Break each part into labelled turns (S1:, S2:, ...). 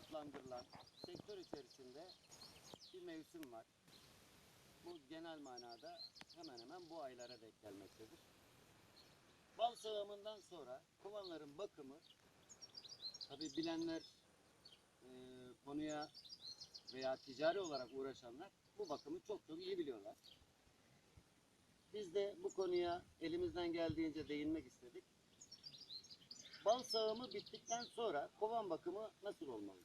S1: adlandırılan sektör içerisinde bir mevsim var. Bu genel manada hemen hemen bu aylara denk gelmektedir. Bal sağımından sonra kovanların bakımı tabi bilenler e, konuya veya ticari olarak uğraşanlar bu bakımı çok çok iyi biliyorlar. Biz de bu konuya elimizden geldiğince değinmek istedik. Bal sağımı bittikten sonra kovan bakımı nasıl olmalı?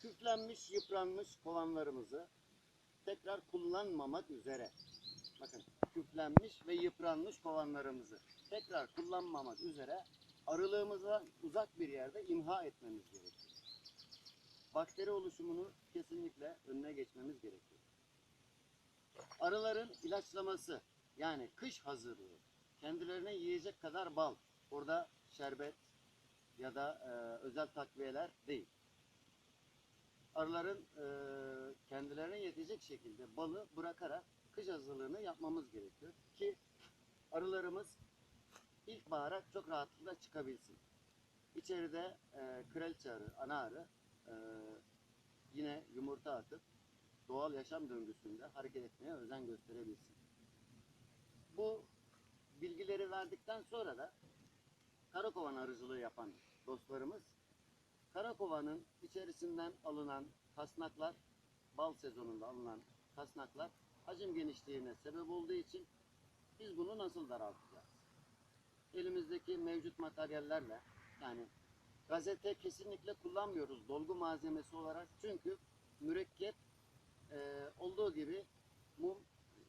S1: Küflenmiş, yıpranmış kovanlarımızı tekrar kullanmamak üzere bakın küflenmiş ve yıpranmış kovanlarımızı tekrar kullanmamak üzere arılığımıza uzak bir yerde imha etmemiz gerekiyor. Bakteri oluşumunu kesinlikle önüne geçmemiz gerekiyor. Arıların ilaçlaması yani kış hazırlığı kendilerine yiyecek kadar bal burada şerbet ya da e, özel takviyeler değil. Arıların e, kendilerine yetecek şekilde balı bırakarak kış hazırlığını yapmamız gerekiyor ki arılarımız ilkbahara çok rahatlıkla çıkabilsin. İçeride e, kraliçe arı, ana arı e, yine yumurta atıp doğal yaşam döngüsünde hareket etmeye özen gösterebilsin. Bu bilgileri verdikten sonra da karakovan arıcılığı yapan dostlarımız karakovanın içerisinden alınan kasnaklar bal sezonunda alınan kasnaklar hacim genişliğine sebep olduğu için biz bunu nasıl daraltacağız? Elimizdeki mevcut materyallerle yani gazete kesinlikle kullanmıyoruz dolgu malzemesi olarak çünkü mürekkep e, olduğu gibi mum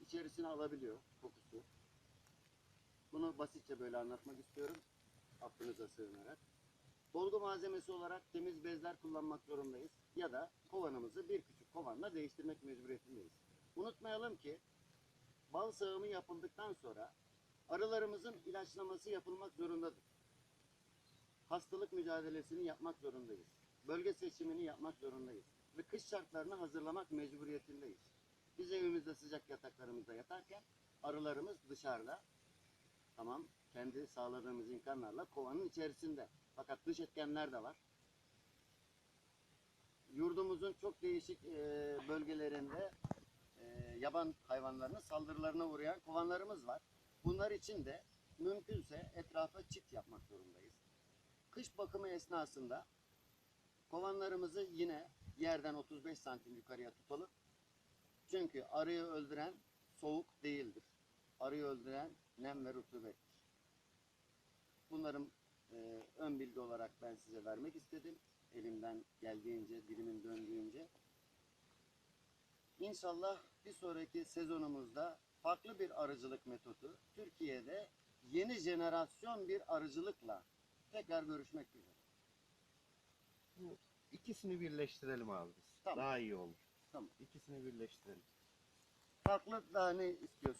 S1: içerisine alabiliyor kokusu. Bunu basitçe böyle anlatmak istiyorum. Aklınıza sığınarak. Dolgu malzemesi olarak temiz bezler kullanmak zorundayız. Ya da kovanımızı bir küçük kovanla değiştirmek mecburiyetindeyiz. Unutmayalım ki bal sağımı yapıldıktan sonra arılarımızın ilaçlaması yapılmak zorundadır. Hastalık mücadelesini yapmak zorundayız. Bölge seçimini yapmak zorundayız. Ve kış şartlarını hazırlamak mecburiyetindeyiz. Biz evimizde sıcak yataklarımızda yatarken arılarımız dışarıda kendi sağladığımız imkanlarla kovanın içerisinde. Fakat dış etkenler de var. Yurdumuzun çok değişik e, bölgelerinde e, yaban hayvanlarının saldırılarına uğrayan kovanlarımız var. Bunlar için de mümkünse etrafa çit yapmak zorundayız. Kış bakımı esnasında kovanlarımızı yine yerden 35 santim yukarıya tutalım. Çünkü arıyı öldüren soğuk değildir. Arıyı öldüren nem ve rutubettir. Bunların e, ön bilgi olarak ben size vermek istedim. Elimden geldiğince, dilimin döndüğünce. İnşallah bir sonraki sezonumuzda farklı bir arıcılık metodu, Türkiye'de yeni jenerasyon bir arıcılıkla tekrar görüşmek üzere.
S2: Bu ikisini birleştirelim abi biz.
S1: Tamam.
S2: Daha iyi olur.
S1: Tamam.
S2: İkisini birleştirelim.
S1: Farklı daha ne istiyorsun?